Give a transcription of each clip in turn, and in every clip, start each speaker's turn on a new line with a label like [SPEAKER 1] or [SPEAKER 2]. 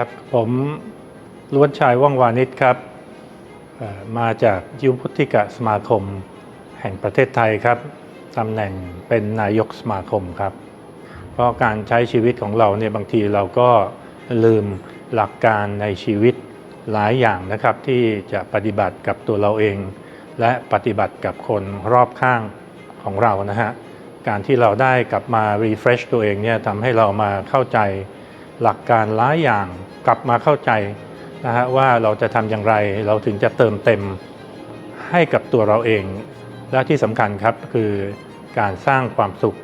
[SPEAKER 1] ครับผมล้วนชายว่องวานิชครับมาจากยุพุทธิกะสมาคมแห่งประเทศไทยครับตำแหน่งเป็นนายกสมาคมครับ เพราะการใช้ชีวิตของเราเนี่ยบางทีเราก็ลืมหลักการในชีวิตหลายอย่างนะครับที่จะปฏิบัติกับตัวเราเอง และปฏิบัติกับคนรอบข้างของเรานะฮะการที่เราได้กลับมา refresh ตัวเองเนี่ยทำให้เรามาเข้าใจ หลักการหลายอย่างกลับมาเข้าใจนะฮะว่าเราจะทำอย่างไรเราถึงจะเติมเต็มให้กับตัวเราเอง และที่สำคัญครับคือการสร้างความสุข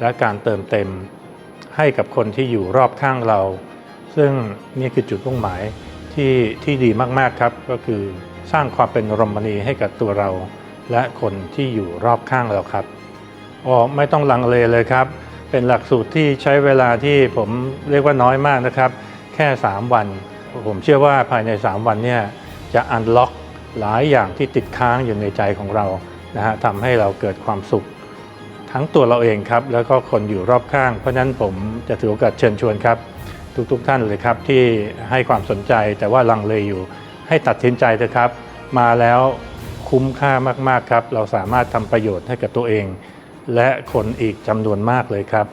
[SPEAKER 1] และการเติมเต็มให้กับคนที่อยู่รอบข้างเรา ซึ่งนี่คือจุดมุ่งหมายที่ที่ดีมากๆครับ ก็คือสร้างความเป็นรมณีให้กับตัวเรา และคนที่อยู่รอบข้างเราครับอ๋อไม่ต้องลังเลเลยครับ เป็นหลักสูตรที่ใช้เวลาที่ผมเรียกว่าน้อยมากนะครับ แค่ 3 วัน ผมเชื่อว่าภายใน 3 วันเนี่ยจะอันล็อกหลายอย่างที่ติดค้างอยู่ในใจของเรานะฮะทำให้เราเกิดความสุข ทั้งตัวเราเองครับ แล้วก็คนอยู่รอบข้าง เพราะฉะนั้นผมจะถือโอกาสเชิญชวนครับ ทุกๆทท่านเลยครับที่ให้ความสนใจแต่ว่าลังเลอยู่ ให้ตัดสินใจเถอะครับ มาแล้วคุ้มค่ามากๆครับ เราสามารถทำประโยชน์ให้กับตัวเอง และคนอีกจำนวนมากเลยครับ